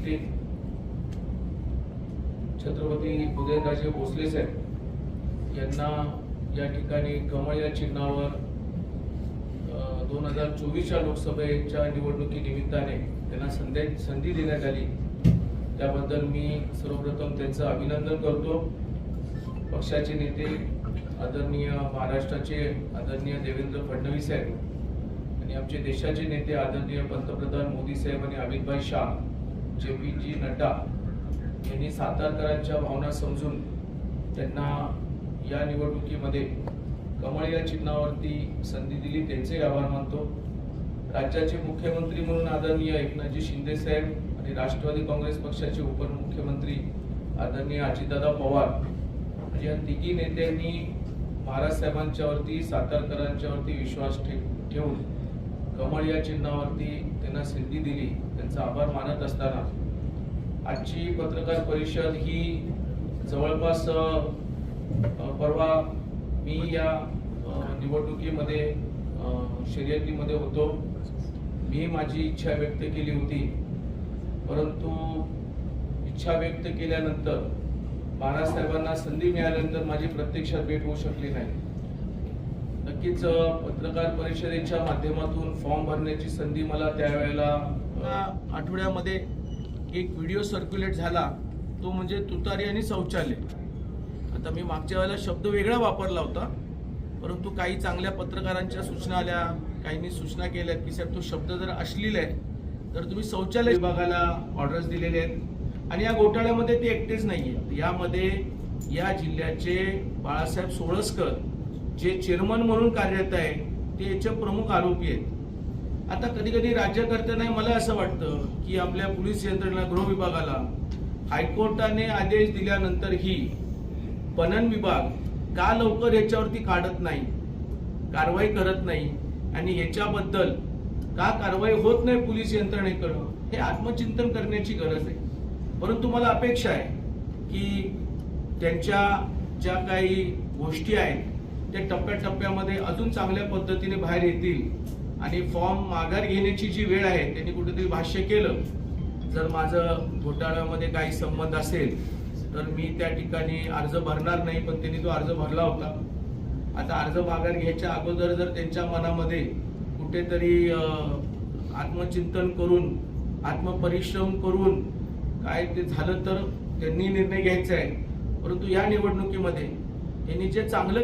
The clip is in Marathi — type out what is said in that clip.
नेते छत्रपती उदयनराजे भोसले साहेब यांना या ठिकाणी कमळ या चिन्हावर दोन हजार चोवीसच्या लोकसभेच्या निवडणुकीनिमित्ताने त्यांना संधी संधी देण्यात आली. त्याबद्दल मी सर्वप्रथम त्यांचं अभिनंदन करतो. पक्षाचे नेते आदरणीय महाराष्ट्राचे आदरणीय देवेंद्र फडणवीस साहेब आणि आमचे देशाचे नेते आदरणीय पंतप्रधान मोदी साहेब आणि Amitbhai Shah J P G Nadda यांनी सातारकरांच्या भावना समजून त्यांना या निवडणुकीमध्ये कमळ या चिन्हावरती संधी दिली. त्यांचे आभार मानतो. राज्याचे मुख्यमंत्री म्हणून आदरणीय एकनाथजी शिंदे साहेब आणि राष्ट्रवादी काँग्रेस पक्षाचे उपमुख्यमंत्री आदरणीय अजितदादा पवार या तिघी नेत्यांनी महाराज साहेबांच्यावरती सातारकरांच्यावरती विश्वास ठे- ठेवून कमळ या चिन्हावरती त्यांना संधी दिली. त्यांचा आभार मानत असताना. आजची पत्रकार परिषद ही जवळपास परवा मी या निवडणुकीमध्ये शर्यतीमध्ये होतो. मी माझी इच्छा व्यक्त केली होती. परंतु इच्छा व्यक्त केल्यानंतर बाळासाहेबांना संधी मिळाल्यानंतर माझी प्रत्यक्षात भेट होऊ शकली नाही. नक्कीच पत्रकार परिषदेच्या माध्यमातून फॉर्म भरण्याची संधी मला त्यावेळेला या आठवड्यामध्ये एक व्हिडिओ सर्क्युलेट झाला. तो म्हणजे तुतारी आणि शौचालय. आता मी मागच्या वेळेला शब्द वेगळा वापरला होता परंतु काही चांगल्या पत्रकारांच्या सूचना आल्या काहींनी सूचना केल्या की साहेब तो शब्द जर अश्लील आहे तर तुम्ही शौचालय विभागाला ऑर्डर्स दिलेले आहेत. आणि या घोटाळ्यामध्ये ते एकटेच नाही आहेत यामध्ये या जिल्ह्याचे बाळासाहेब सोळसकर जे चेअरमन म्हणून कार्यरत आहे ते याचे प्रमुख आरोपी आहेत. आता कधी कधी राज्यकर्त्यांना मला असं वाटतं की आपल्या पोलीस यंत्रणा गृह विभागाला हायकोर्टाने आदेश दिल्यानंतरही पणन विभाग का लवकर याच्यावरती काढत नाही कारवाई करत नाही आणि याच्याबद्दल का कारवाई होत नाही पोलीस यंत्रणेकडं हे आत्मचिंतन करण्याची गरज आहे. परंतु मला अपेक्षा आहे की त्यांच्या ज्या काही गोष्टी आहेत ते टप्प्याटप्प्यामध्ये अजून चांगल्या पद्धतीने बाहेर येतील. आणि फॉर्म माघार घेण्याची जी वेळ आहे त्यांनी कुठेतरी भाष्य केलं. जर माझं घोटाळ्यामध्ये काही संबंध असेल तर मी त्या ठिकाणी अर्ज भरणार नाही पण त्यांनी तो अर्ज भरला होता. आता अर्ज माघार घ्यायच्या अगोदर जर त्यांच्या मनामध्ये कुठेतरी आत्मचिंतन करून आत्मपरिश्रम करून काय ते झालं तर त्यांनी निर्णय घ्यायचा आहे. परंतु या निवडणुकीमध्ये त्यांनी जे चांगलं